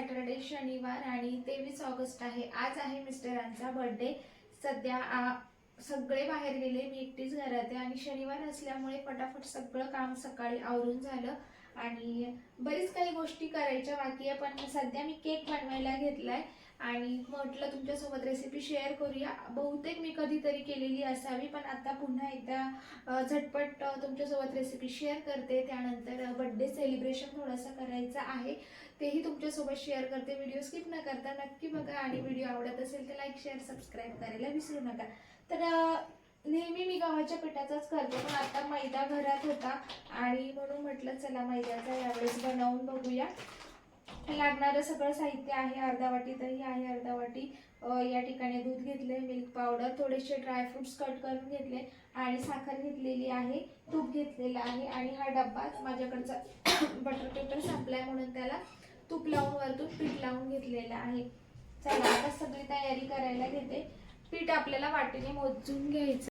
Saturday शनिवार आणि तेवीस ऑगस्ट आहे. आज आहे मिस्टरांचा बर्थडे. सध्या सगळे बाहेर गेले. मी एकटीच घरात आहे आणि शनिवार असल्यामुळे फटाफट सगळं काम सकाळी आवरून झालं आणि बरीच काही गोष्टी करायच्या बाकी आहे पण सध्या मी केक बनवायला घेतलाय. आणि म्हटलं तुमच्यासोबत रेसिपी शेअर करूया. बहुतेक मी कधीतरी केलेली असावी पण आता पुन्हा एकदा झटपट तुमच्यासोबत रेसिपी शेअर करते. त्यानंतर बड्डे सेलिब्रेशन थोडंसं करायचं आहे. तेही तुमच्यासोबत शेअर करते. व्हिडिओ स्किप न करता नक्की बघा. आणि व्हिडिओ आवडत असेल तर लाईक शेअर सबस्क्राईब करायला विसरू नका. तर नेहमी मी गव्हाच्या पिठाचाच करते पण आता मैदा घरात होता. आणि म्हणून म्हटलं चला मैद्याचा यावेळेस बनवून बघूया. लागणारं सगळं साहित्य आहे अर्धा वाटी दही आहे अर्धा वाटी या ठिकाणी दूध घेतले मिल्क पावडर थोडेसे ड्रायफ्रुट्स कट करून घेतले आणि साखर घेतलेली आहे तूप घेतलेलं आहे आणि हा डब्बा माझ्याकडचा बटर पेपर संपलाय म्हणून त्याला तूप लावून वरतून पीठ लावून घेतलेलं आहे. चला आता सगळी तयारी करायला घेते. पीठ आपल्याला वाटीने मोजून घ्यायचं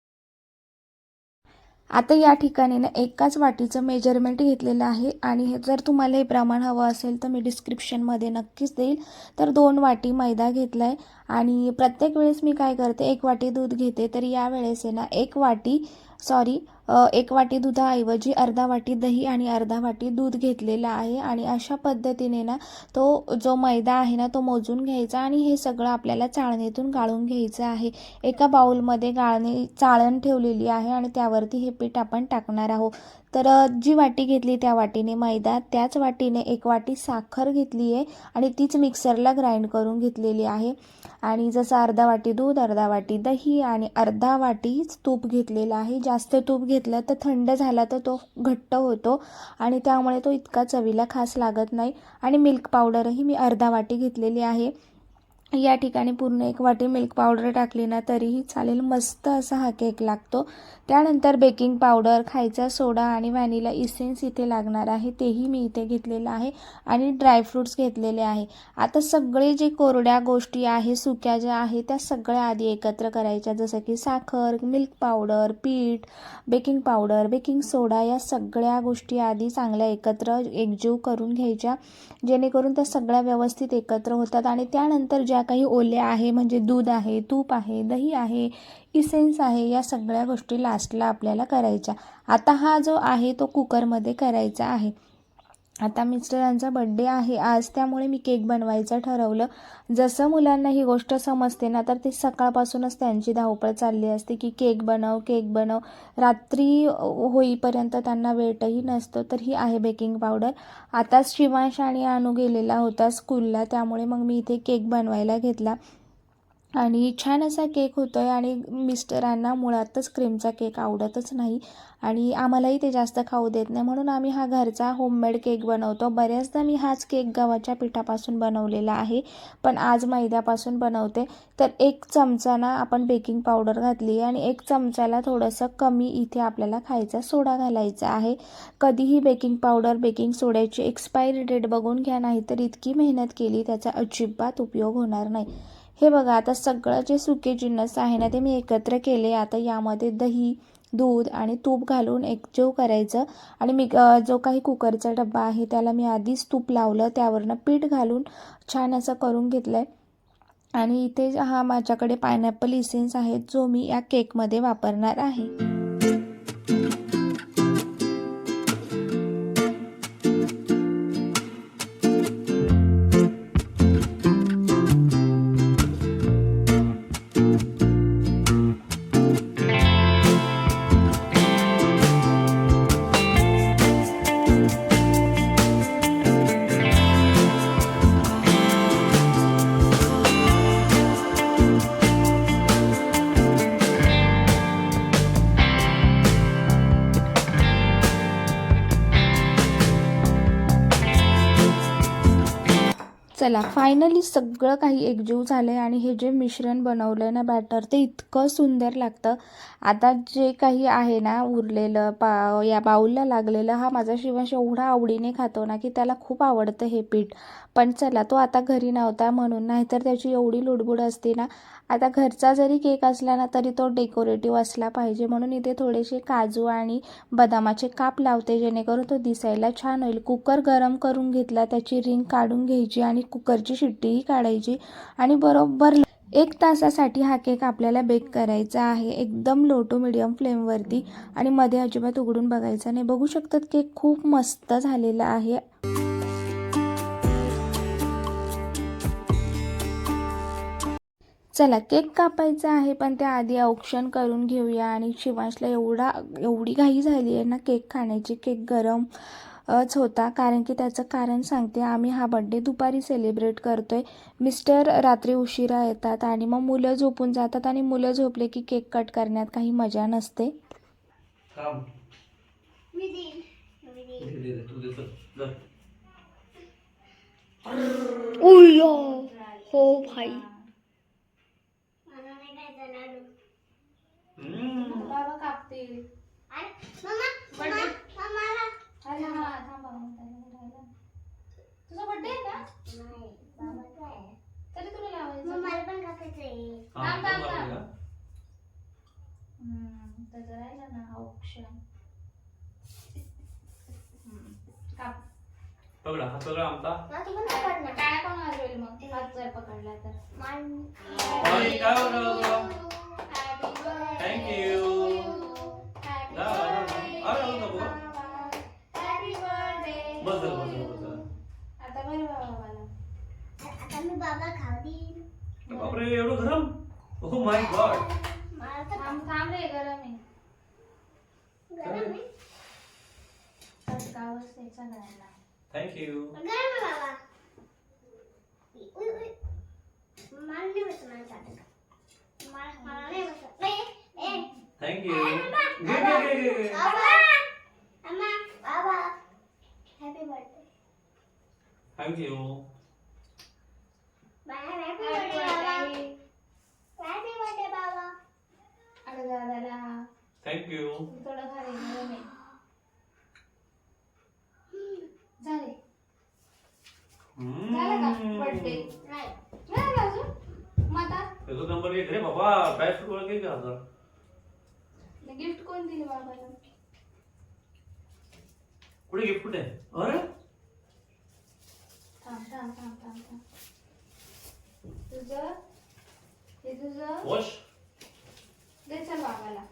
आता या ठिकाणी ना एकाच वाटीचं मेजरमेंट घेतलेलं आहे आणि हे जर तुम्हाला हे प्रमाण हवं असेल तर मी डिस्क्रिप्शनमध्ये नक्कीच देईल. तर दोन वाटी मैदा घेतला आहे आणि प्रत्येक वेळेस मी काय करते एक वाटी दूध घेते. तर यावेळेस आहे ना एक वाटी सॉरी एक वाटी दुधाऐवजी अर्धा वाटी दही आणि अर्धा वाटी दूध घेतलेलं आहे आणि अशा पद्धतीने ना तो जो मैदा आहे ना तो मोजून घ्यायचा आणि हे सगळं आपल्याला चाळणीतून गाळून घ्यायचं आहे. एका बाऊलमध्ये गाळणी चाळण ठेवलेली आहे आणि त्यावरती हे पीठ आपण टाकणार आहोत. तर जी वाटी घेतली त्या वाटीने मैदा त्याच वाटीने एक वाटी साखर घेतली आहे आणि तीच मिक्सरला ग्राइंड करून घेतलेली आहे. आणि जसं अर्धा वाटी दूध अर्धा वाटी दही आणि अर्धा वाटीच तूप घेतलेलं आहे. जास्त तूप घेतलं तर थंड झाला तर तो घट्ट होतो आणि त्यामुळे तो इतका चवीला खास लागत नाही. आणि मिल्क पावडरही मी अर्धा वाटी घेतलेली आहे. या ठिकाणी पूर्ण एक वाटी मिल्क पावडर टाकली ना तरीही चालेल. मस्त असा हा केक लागतो. त्यानंतर बेकिंग पावडर खायचा सोडा आणि व्हॅनिला इसेन्स इथे लागणार आहे. तेही मी इथे घेतलेलं आहे आणि ड्रायफ्रूट्स घेतलेले आहे. आता सगळे जे कोरड्या गोष्टी आहे सुक्या ज्या आहे त्या सगळ्या आधी एकत्र करायच्या. जसं की साखर मिल्क पावडर पीठ बेकिंग पावडर बेकिंग सोडा या सगळ्या गोष्टी आधी चांगल्या एकत्र एकजीव करून घ्यायच्या. जेणेकरून त्या सगळ्या व्यवस्थित एकत्र होतात. आणि त्यानंतर ज्या काही ओल्या आहे म्हणजे दूध आहे तूप आहे दही आहे इसेन्स आहे या सगळ्या गोष्टी लास्टला आपल्याला करायच्या. आता हा जो आहे तो कुकरमध्ये करायचा आहे. आता मिस्टरांचा बड्डे आहे. आज त्यामुळे मी केक बनवायचं ठरवलं. जसं मुलांना ही गोष्ट समजते ना तर ते सकाळपासूनच त्यांची धावपळ चालली असते की केक बनव केक बनव. रात्री होईपर्यंत त्यांना वेटही नसतो तर ही आहे बेकिंग पावडर आताच शिवांश आणि अनु गेलेला होता स्कूलला त्यामुळे मग मी इथे केक बनवायला घेतला. आणि छान असा केक होतो आहे आणि मिस्टरांना मुळातच क्रीमचा केक आवडतच नाही. आणि आम्हालाही ते जास्त खाऊ देत नाही. म्हणून आम्ही हा घरचा होममेड केक बनवतो. बऱ्याचदा मी हाच केक गव्हाच्या पिठापासून बनवलेला आहे. पण आज मैद्यापासून बनवते. तर एक चमचा ना आपण बेकिंग पावडर घातली आणि एक चमचाला थोडंसं कमी इथे आपल्याला खायचा सोडा घालायचा आहे. कधीही बेकिंग पावडर बेकिंग सोड्याची एक्सपायरी डेट बघून घ्या. नाही तर इतकी मेहनत केली त्याचा अजिबात उपयोग होणार नाही. हे बघा आता सगळं जे सुके जिन्नस आहे ना ते मी एकत्र केले. आता यामध्ये दही दूध आणि तूप घालून एकजीव करायचं. आणि मी जो काही कुकरचा डब्बा आहे त्याला मी आधीच तूप लावलं. त्यावरनं पीठ घालून छान असं करून घेतलं आहे आणि इथे हा माझ्याकडे पायनॅपल इसेन्स आहे जो मी या केकमध्ये वापरणार आहे. फायनली सगळं काही एकजीव झालं आहे आणि हे जे मिश्रण बनवलं आहे ना बॅटर ते इतकं सुंदर लागतं. आता जे काही आहे ना उरलेलं पा या बाऊलला लागलेलं हा माझा शिवांश एवढा आवडीने खातो ना की त्याला खूप आवडतं हे पीठ. पण चला तो आता घरी नव्हता म्हणून नाहीतर त्याची एवढी लुडबुड असते ना आता घरचा जरी केक असला ना तरी तो डेकोरेटिव्ह असला पाहिजे. म्हणून इथे थोडेसे काजू आणि बदामाचे काप लावते जेणेकरून तो दिसायला छान होईल. कुकर गरम करून घेतला त्याची रिंग काढून घ्यायची आणि कुकर कुकरची शिट्टीही काढायची आणि बरोबर एक तासासाठी हा केक आपल्याला बेक करायचा आहे. एकदम लो टू मिडियम फ्लेमवरती आणि मध्ये अजिबात उघडून बघायचा नाही. बघू शकतात केक खूप मस्त झालेला आहे. चला केक कापायचा आहे पण त्याआधी औक्षण करून घेऊया. आणि शिवांशला एवढा एवढी घाई झाली आहे ना केक खाण्याची. केक गरम च होता. कारण की त्याचं कारण सांगते. आम्ही हा बड्डे दुपारी सेलिब्रेट करतोय. मिस्टर रात्री उशिरा येतात आणि मग मुलं झोपून जातात आणि मुलं झोपले की केक कट करण्यात काही मजा नसते. हो भाई. कापतील अरे मम्मा मम्मा मम्माला अरे हा थांबा तुझा बड्डे आहे का तरी तुला लावायचं. मम्माला पण कापायचं आहे. थांब, थांब, बरोबर थांब. आहे हम्म, त्याचं राहिलं ना काप? पकडा हा सगळा आमचा. मला तू पण पकड ना काय कोण वाजवेल मग? हात जर पकडला तर. मान आणि काय बनवलं? Happy Thank you. बाबा खाऊ देईन बापरे एवढं गरम? Oh ओ माय गॉड मला तर थांब थांब रे गरम आहे. गरम सगळ्यांना थँक्यू गरम आहे बाबा. उय उय. मला नाही बसत मला चाटक मला मला नाही बसत. ए ए. थँक्यू घे घे घे घे घे बाबा. अम्मा बाबा. हॅपी बर्थडे थँक्यू बाबा हॅपी Happy बर्थडे बाबा birthday. हॅपी बर्थडे बाबा अरे दादाला थँक्यू थोडं खाली झाले झालं का बर्थडे नाही नाही झालं अजून मग आता त्याचा नंबर एक रे बाबा. काय सुरू घे का आता. गिफ्ट कोण दिलं बाबाला? कुठे गिफ्ट कुठे? अरे? थांब थांब थांब थांब थांब. तुझं? हे तुझं? वॉश दे चल बाबाला.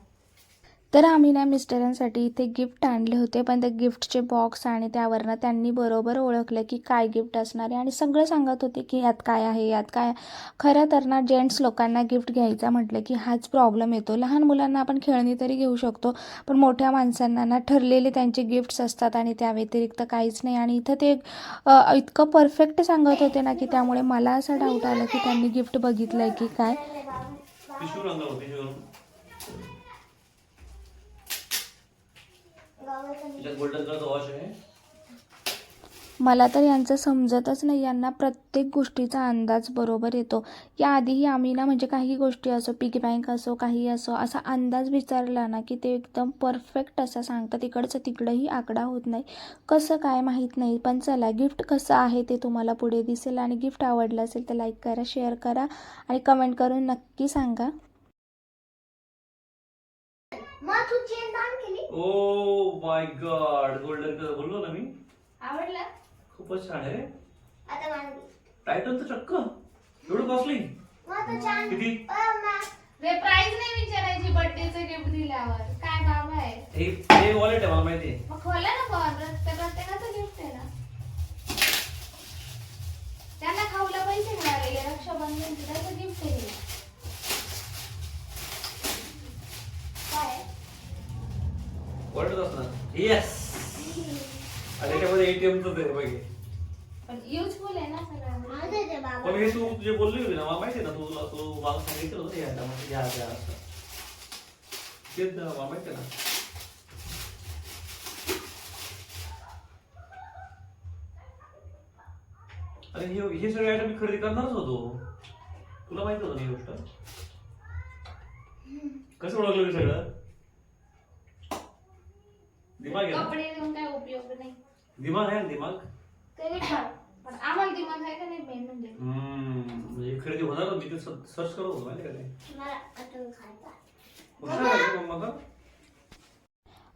तर आम्ही ना मिस्टरांसाठी इथे गिफ्ट आणले होते पण ते गिफ्टचे बॉक्स आणि त्यावरनं त्यांनी बरोबर ओळखलं की काय गिफ्ट असणार आहे. आणि सगळं सांगत होते की यात काय आहे यात काय खरं तर ना जेंट्स लोकांना गिफ्ट घ्यायचा म्हटलं की हाच प्रॉब्लेम येतो. लहान मुलांना आपण खेळणी तरी घेऊ शकतो पण मोठ्या माणसांना ना ठरलेले त्यांचे गिफ्ट्स असतात आणि त्या व्यतिरिक्त काहीच नाही. आणि इथं ते इतकं परफेक्ट सांगत होते ना की त्यामुळे मला असा डाऊट आला की त्यांनी गिफ्ट बघितलं आहे की काय. गोल्डन कलरचा वॉश आहे. मला तर यांचं समजतच नाही यांना प्रत्येक गोष्टीचा अंदाज बरोबर येतो. याआधीही आम्ही ना म्हणजे काही गोष्टी असो पिगी बँक असो काही असो असा अंदाज विचारला ना की ते एकदम परफेक्ट असं सांगतात. इकडचं तिकडंही आकडा होत नाही. कसं काय माहीत नाही पण चला गिफ्ट कसं आहे ते तुम्हाला पुढे दिसेल आणि गिफ्ट आवडलं असेल तर लाईक करा शेअर करा आणि कमेंट करून नक्की सांगा. मग तू चेन दान केली? Oh my God golden colour बोललो ना मी? आवडला? खूपच छान आहे आता मला दे. टायटनचं चक्क. एवढं कॉस्टली मग तू छान किती? अम्मा रे प्राईज नाही विचारायची बर्थडेचं गिफ्ट दिल्यावर. काय बाबा आहे? हे हे वॉलेट आहे मला माहिती आहे. मग खोला ना पण प्रत्येक प्रत्येकाचं गिफ्ट आहे ना. त्यांना खाऊला पैसे मिळालेले. रक्षाबंधनचे त्याचं गिफ्ट आहे हे. काय वॉलेटच असणार. येस आणि त्याच्यामध्ये एटीएमच आहे बघे पण युजफुल आहे ना सगळं मला दे दे बाबा. पण हे तू तुझे बोलली होती ना मला माहिती आहे ना तू तू मला सांगितलं होतं या या असं. तेच ना मला माहिती आहे ना. अरे हे हे सगळे आयटम मी खरेदी करणारच होतो. तुला माहीत होतं ना ही गोष्ट? कसं ओळखलं मी सगळं? दिमाग आहे ना? कपडे घेऊन काय उपयोग नाही. दिमाग आहे ना दिमाग? तरी पण पण आम्हाला दिमाग आहे का नाही मेन म्हणजे? हम्म, म्हणजे खरेदी होणार मी ते सर्च करत होतो माहिती का ते मला खायचा आता?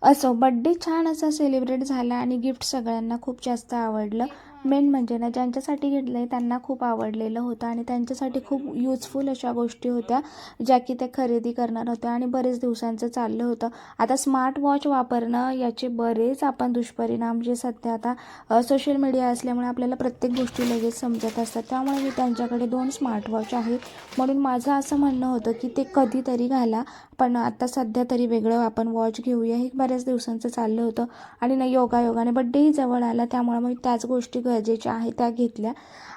असो बड्डे छान असा सेलिब्रेट झाला आणि गिफ्ट सगळ्यांना खूप जास्त आवडलं. मेन म्हणजे ना ज्यांच्यासाठी घेतलं आहे त्यांना खूप आवडलेलं होतं आणि त्यांच्यासाठी खूप यूजफुल अशा गोष्टी होत्या ज्या की ते खरेदी करणार होत्या आणि बरेच दिवसांचं चाललं होतं. आता स्मार्ट वॉच वापरणं याचे बरेच आपण दुष्परिणाम जे सध्या आता सोशल मीडिया असल्यामुळे आपल्याला प्रत्येक गोष्टी लगेच समजत असतात. त्यामुळे मी त्यांच्याकडे दोन स्मार्ट वॉच आहेत म्हणून माझं असं म्हणणं होतं की ते कधीतरी घाला. पण आता सध्या तरी वेगळं आपण वॉच घेऊया. हे बऱ्याच दिवसांचं चाललं होतं आणि ना योगायोगाने बड्डेही जवळ आला त्यामुळे मग त्याच गोष्टी गरजेच्या आहेत त्या घेतल्या.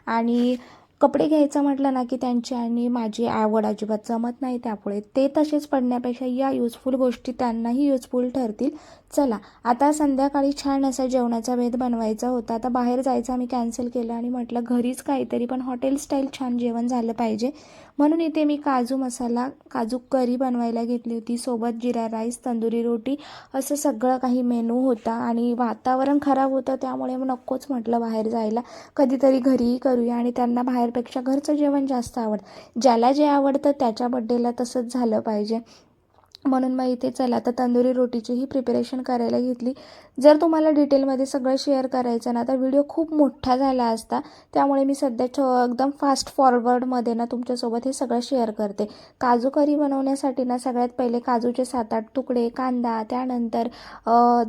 आणि कपडे घ्यायचं म्हटलं ना की त्यांची आणि माझी आवड अजिबात जमत नाही त्यामुळे ते तसेच पडण्यापेक्षा या युजफुल गोष्टी त्यांनाही युजफुल ठरतील. चला आता संध्याकाळी छान असा जेवणाचा भेद बनवायचा होता. आता बाहेर जायचं आम्ही कॅन्सल केलं आणि म्हटलं घरीच काहीतरी पण हॉटेल स्टाईल छान जेवण झालं पाहिजे. म्हणून इथे मी काजू मसाला काजू करी बनवायला घेतली होती. सोबत जिरा राईस तंदुरी रोटी असं सगळं काही मेनू होता आणि वातावरण खराब होतं त्यामुळे मग नकोच म्हटलं बाहेर जायला. कधीतरी घरीही करूया आणि त्यांना बाहेर बाहेरपेक्षा घरचं जेवण जास्त आवडतं ज्याला जे आवडतं त्याच्या बड्डेला तसंच झालं पाहिजे. म्हणून मग इथे चला तर तंदुरी रोटीचीही प्रिपरेशन करायला घेतली. जर तुम्हाला डिटेलमध्ये सगळं शेअर करायचं ना तर व्हिडिओ खूप मोठा झाला असता. त्यामुळे मी सध्या छ एकदम फास्ट फॉरवर्डमध्ये ना तुमच्यासोबत हे सगळं शेअर करते. काजू करी बनवण्यासाठी ना सगळ्यात पहिले काजूचे सात आठ तुकडे कांदा त्यानंतर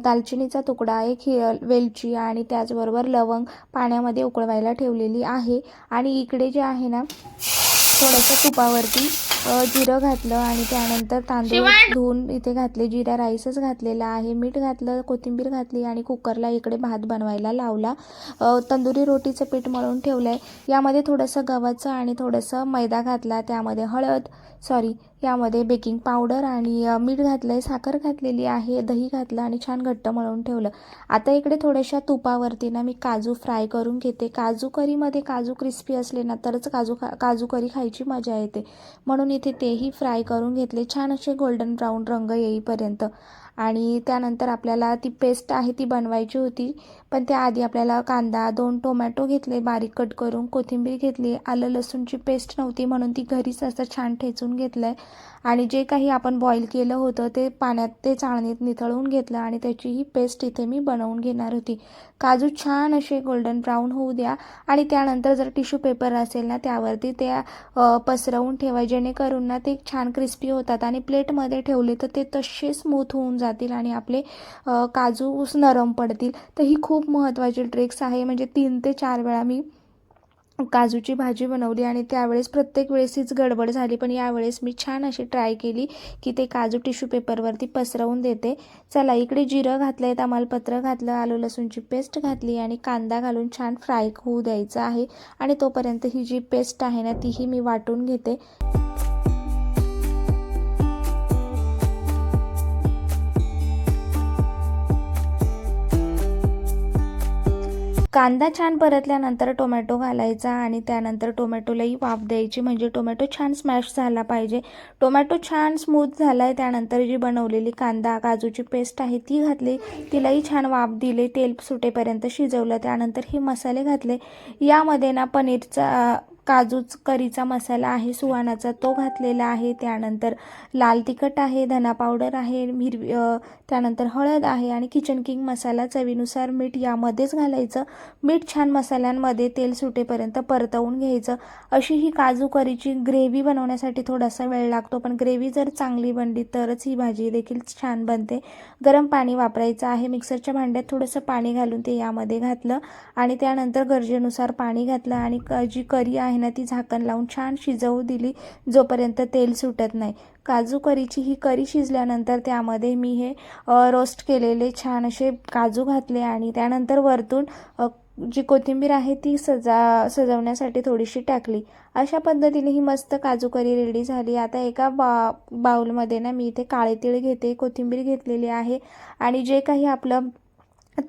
दालचिनीचा तुकडा एक हि वेलची आणि त्याचबरोबर लवंग पाण्यामध्ये उकळवायला ठेवलेली आहे. आणि इकडे जे आहे ना थोडंसं तुपावरती जिरं घातलं आणि त्यानंतर तांदूळ धुवून इथे घातले जिरा राईसच घातलेला आहे मीठ घातलं कोथिंबीर घातली आणि कुकरला इकडे भात बनवायला लावला. तंदुरी रोटीचं पीठ मळून ठेवलं आहे यामध्ये थोडंसं गव्हाचं आणि थोडंसं मैदा घातला त्यामध्ये हळद सॉरी यामध्ये बेकिंग पावडर आणि मीठ घातलं आहे साखर घातलेली आहे दही घातलं आणि छान घट्ट मळून ठेवलं. आता इकडे थोड्याशा तुपावरती ना मी काजू फ्राय करून घेते. काजू करीमध्ये काजू क्रिस्पी असले ना तरच काजू खा काजू करी खायची मजा येते. म्हणून इथे तेही फ्राय करून घेतले. छान असे गोल्डन ब्राऊन रंग येईपर्यंत. आणि त्यानंतर आपल्याला ती पेस्ट आहे ती बनवायची होती. पण त्याआधी आपल्याला कांदा दोन टोमॅटो घेतले बारीक कट करून कोथिंबीर घेतली. आलं लसूणची पेस्ट नव्हती म्हणून ती घरीच असं छान ठेचून घेतलं आहे आणि जे काही आपण बॉईल केलं होतं ते पाण्यात ते चाळणीत निथळून घेतलं आणि त्याची ही पेस्ट इथे मी बनवून घेणार होती. काजू छान असे गोल्डन ब्राऊन होऊ द्या आणि त्यानंतर जर टिश्यू पेपर असेल ना त्यावरती त्या पसरवून ठेवा जेणेकरून ना ते छान क्रिस्पी होतात आणि प्लेटमध्ये ठेवले तर ते तसे स्मूथ होऊन जातील आणि आपले काजू नरम पडतील. तर ही खूप महत्त्वाची ट्रिक्स आहे. म्हणजे तीन ते चार वेळा मी काजूची भाजी बनवली आणि त्यावेळेस प्रत्येक वेळेस हीच गडबड झाली पण यावेळेस मी छान अशी ट्राय केली की ते काजू टिश्यू पेपरवरती पसरवून देते. चला इकडे जिरं घातलं आहे तमालपत्र घातलं आलू लसूणची पेस्ट घातली आणि कांदा घालून छान फ्राय होऊ द्यायचं आहे. आणि तोपर्यंत ही जी पेस्ट आहे ना तीही मी वाटून घेते. कांदा छान परतल्यानंतर टोमॅटो घालायचा आणि त्यानंतर टोमॅटोलाही वाफ द्यायची. म्हणजे टोमॅटो छान स्मॅश झाला पाहिजे. टोमॅटो छान स्मूथ झाला आहे त्यानंतर जी बनवलेली कांदा काजूची पेस्ट आहे ती घातली. तिलाही छान वाफ दिली. तेल सुटेपर्यंत शिजवलं. त्यानंतर हे मसाले घातले. यामध्ये ना पनीरचा काजूच करीचा मसाला आहे सुहानाचा तो घातलेला आहे. त्यानंतर लाल तिखट आहे धना पावडर आहे हिरवी त्यानंतर हळद आहे आणि किचन किंग मसाला चवीनुसार मीठ यामध्येच घालायचं. मीठ छान मसाल्यांमध्ये तेल सुटेपर्यंत परतवून घ्यायचं. अशी ही काजू करीची ग्रेव्ही बनवण्यासाठी थोडासा वेळ लागतो पण ग्रेव्ही जर चांगली बनली तरच ही भाजी देखील छान बनते. गरम पाणी वापरायचं आहे. मिक्सरच्या भांड्यात थोडंसं पाणी घालून ते यामध्ये घातलं आणि त्यानंतर गरजेनुसार पाणी घातलं आणि क जी करी आहे ना ती झाकण लावून छान शिजवू दिली जोपर्यंत तेल सुटत नाही. काजू करीची ही करी शिजल्यानंतर त्यामध्ये मी हे रोस्ट केलेले छान असे काजू घातले आणि त्यानंतर वरतून जी कोथिंबीर आहे ती सजा सजवण्यासाठी थोडीशी टाकली. अशा पद्धतीने ही मस्त काजू करी रेडी झाली. आता एका बा बाऊलमध्ये ना मी इथे काळे तीळ घेते कोथिंबीर घेतलेली आहे आणि जे काही आपलं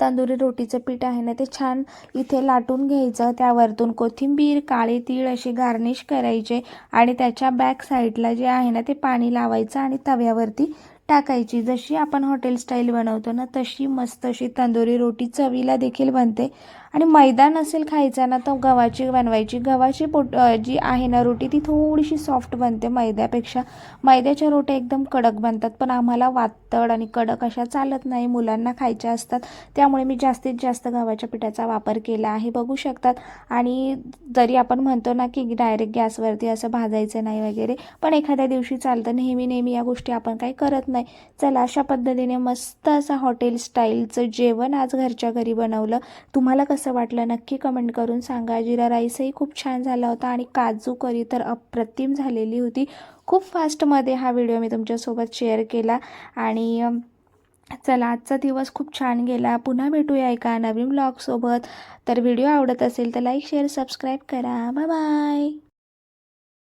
तंदुरी रोटीचं पीठ आहे ना ते छान इथे लाटून घ्यायचं. त्यावरतून कोथिंबीर काळे तीळ असे गार्निश करायचे आणि त्याच्या बॅक साईडला जे आहे ना ते पाणी लावायचं आणि तव्यावरती टाकायची. जशी आपण हॉटेल स्टाईल बनवतो ना तशी मस्त अशी तंदुरी रोटी चवीला देखील बनते. आणि मैदा नसेल खायचा ना तर गव्हाची बनवायची. गव्हाची पोट जी आहे ना रोटी ती थोडीशी सॉफ्ट बनते मैद्यापेक्षा. मैद्याच्या रोट्या एकदम कडक बनतात पण आम्हाला वातड आणि कडक अशा चालत नाही. मुलांना खायच्या असतात. त्यामुळे मी जास्तीत जास्त गव्हाच्या पिठाचा वापर केला आहे. बघू शकतात. आणि जरी आपण म्हणतो ना की डायरेक्ट गॅसवरती असं भाजायचं नाही वगैरे पण एखाद्या दिवशी चालतं. नेहमी नेहमी या गोष्टी आपण काही करत नाही. चला अशा पद्धतीने मस्त असं हॉटेल स्टाईलचं जेवण आज घरच्या घरी बनवलं. तुम्हाला कसं वाटलं नक्की कमेंट करून सांगा. जिरा राईसही खूप छान झाला होता आणि काजू करी तर अप्रतिम झालेली होती. खूप फास्टमध्ये हा व्हिडिओ मी तुमच्यासोबत शेअर केला आणि चला आजचा दिवस खूप छान गेला. पुन्हा भेटूया एका नवीन ब्लॉगसोबत तर व्हिडिओ आवडत असेल तर लाईक शेअर सबस्क्राईब करा. Bye bye